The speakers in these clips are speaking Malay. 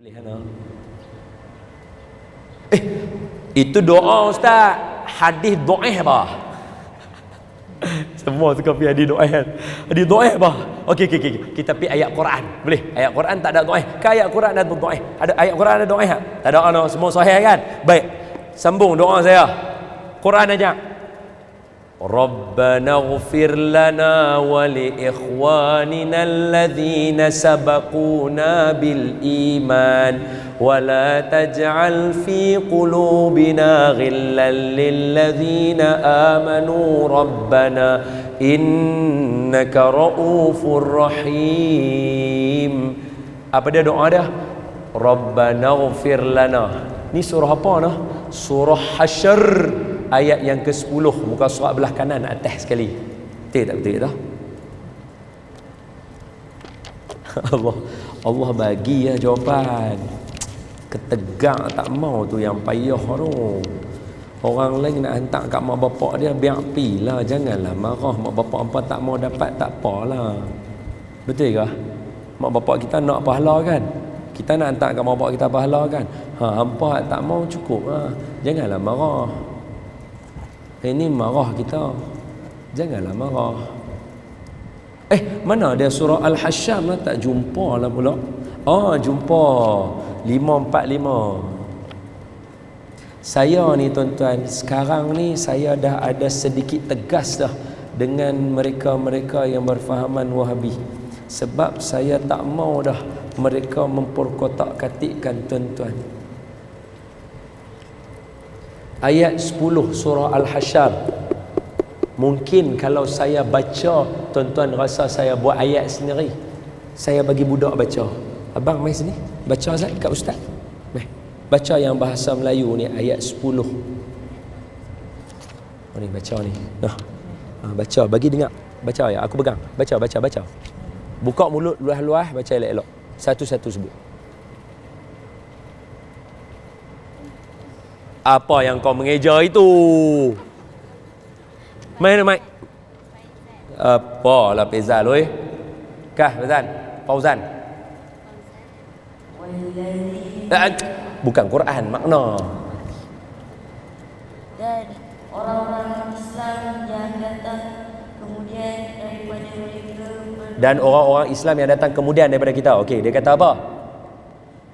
Boleh kan? Eh, itu doa ustaz. Hadis doa apa? Semua suka pergi hadis doa kan. Hadis doa apa? Okey okey okey. Kita pergi ayat Quran. Boleh? Ayat Quran tak ada doa. Ke ayat Quran ada doa? Ada ayat Quran ada doa tak? Tak ada no. semua sahih kan? Baik. Sambung doa saya. Quran aja. ربنا اغفر لنا ولإخواننا الذين سبقونا بالإيمان ولا تجعل في قلوبنا غلا للذين آمنوا ربنا إنك رؤوف رحيم apa dia doa dia Rabbana ghfir lana ni surah apa nah surah hasyr ayat yang ke-10 muka surat belah kanan atas sekali. Betul tak? Betul tak? Allah Allah bagi ya jawapan. Ketegak tak mau tu yang payah tu orang lain nak hantar kat mak bapak dia biar pi lah. Janganlah marah mak bapak apa tak mau dapat tak apalah betul ke mak bapak kita nak pahala kan? Kita nak hantar kat mak bapak kita pahala kan? Ha hampa tak mau cukup ha. janganlah marah ini marah kita. Janganlah marah. Eh mana dia surah al-hasyam lah? Tak jumpa lah pula. Oh jumpa. 545 saya ni tuan-tuan sekarang ni saya dah ada sedikit tegas dah dengan mereka-mereka yang berfahaman wahabi. Sebab saya tak mau dah mereka memperkotak-katikkan tuan-tuan ayat 10 surah Al-Hasyr mungkin kalau saya baca tuan-tuan rasa saya buat ayat sendiri. Saya bagi budak baca. Abang mai sini. Baca Zat kat ustaz. Mai. Baca yang bahasa Melayu ni ayat 10 oh, ni baca ni. Nah. Ha, baca. Bagi dengar. Baca ya. Aku pegang. Baca baca baca. Buka mulut luah-luah baca elok-elok. Satu-satu sebut apa yang kau mengejar itu? Mana mai apa lah Pezal oi? Kah Pezal Fauzan? Eh, bukan Quran makna. Dan orang-orang Islam yang datang kemudian daripada mereka dan orang-orang Islam yang datang kemudian daripada kita. Okey dia kata apa?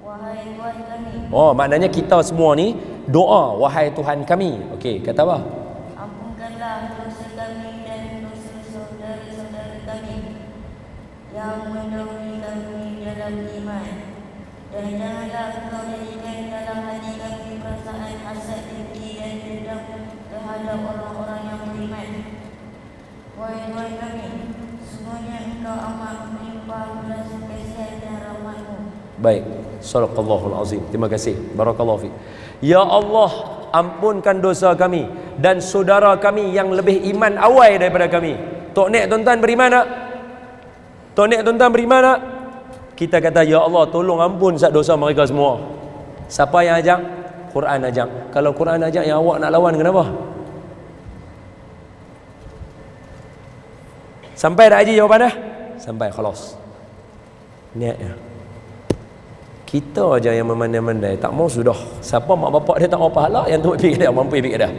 Wahai Tuhan kami. Oh maknanya kita semua ni doa wahai Tuhan kami. Okey kata apa? Ampunkanlah dosa kami dan dosa saudara-saudara kami yang mendahului kami dalam iman. Dan janganlah engkau jadikan dalam hati kami perasaan hasad dengki dan dendam terhadap orang-orang yang beriman. Wahai Tuhan kami sungguhnya engkau amat melimpah belas kasihan dan rahmatmu. Baik. Sadaqallahul azim. Terima kasih. Barakallahu fi. Ya Allah, ampunkan dosa kami dan saudara kami yang lebih iman awal daripada kami. Tok Nek tuan-tuan beriman tak? Tok Nek tuan-tuan beriman tak? Kita kata ya Allah tolong ampun sat dosa mereka semua. Siapa yang ajak? Quran ajak. Kalau Quran ajak yang awak nak lawan kenapa? Sampai dah haji jawapan dah? Sampai khalas. Niat ya. Kita aja yang memandai-mandai. Tak mau sudah. Siapa mak bapak dia tak mau pahala Yang tu pergi dia Mampu pergi dia.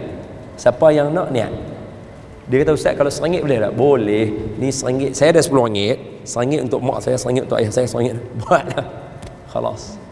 Siapa yang nak niat. Dia kata Ustaz kalau seringgit boleh tak? Boleh. Ni seringgit Saya ada sepuluh ringgit. Seringgit untuk mak saya Seringgit untuk ayah saya Seringgit Buatlah. Khalas